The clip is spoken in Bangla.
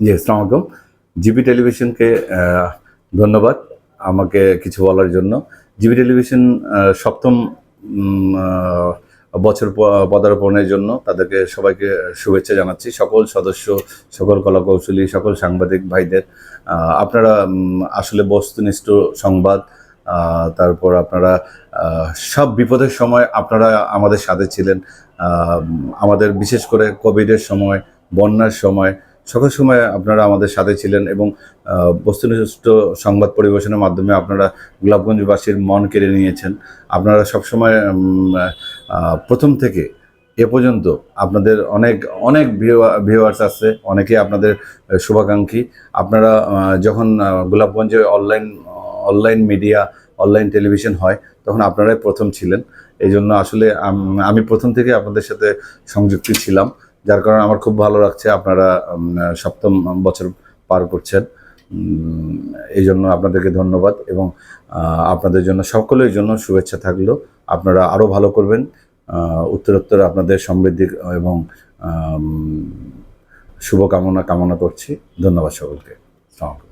জি, আসসালামু আলাইকুম। জিবি টেলিভিশনকে ধন্যবাদ আমাকে কিছু বলার জন্য। জিবি টেলিভিশন সপ্তম বছর পদার্পণের জন্য তাদেরকে সবাইকে শুভেচ্ছা জানাচ্ছি। সকল সদস্য, সকল কলাকৌশলী, সকল সাংবাদিক ভাইদের আপনারা আসলে বস্তুনিষ্ঠ সংবাদ তারপর আপনারা সব বিপদের সময় আপনারা আমাদের সাথে ছিলেন। আমাদের বিশেষ করে কোভিডের সময়, বন্যার সময় সকল সময় আপনারা আমাদের সাথে ছিলেন এবং বস্তুনিষ্ঠ সংবাদ পরিবেশনের মাধ্যমে আপনারা গোলাপগঞ্জবাসীর মন কেড়ে নিয়েছেন। আপনারা সবসময় প্রথম থেকে এ পর্যন্ত আপনাদের অনেক অনেক ভিউয়ার্স আছে অনেকে আপনাদের শুভাকাঙ্ক্ষী। আপনারা যখন গোলাপগঞ্জে online online media online television হয়, তখন আপনারাই প্রথম ছিলেন। এই জন্য আসলে আমি প্রথম থেকে আপনাদের সাথে সংযুক্ত ছিলাম। যার কারণে আমার খুব ভালো লাগছে আপনারা সপ্তম বছর পার করছেন। এই জন্য আপনাদেরকে ধন্যবাদ এবং আপনাদের জন্য, সকলের জন্য শুভেচ্ছা থাকল। আপনারা আরও ভালো করবেন উত্তরোত্তর আপনাদের সমৃদ্ধি এবং শুভকামনা কামনা করছি। ধন্যবাদ সকলকে। আলাইকুম।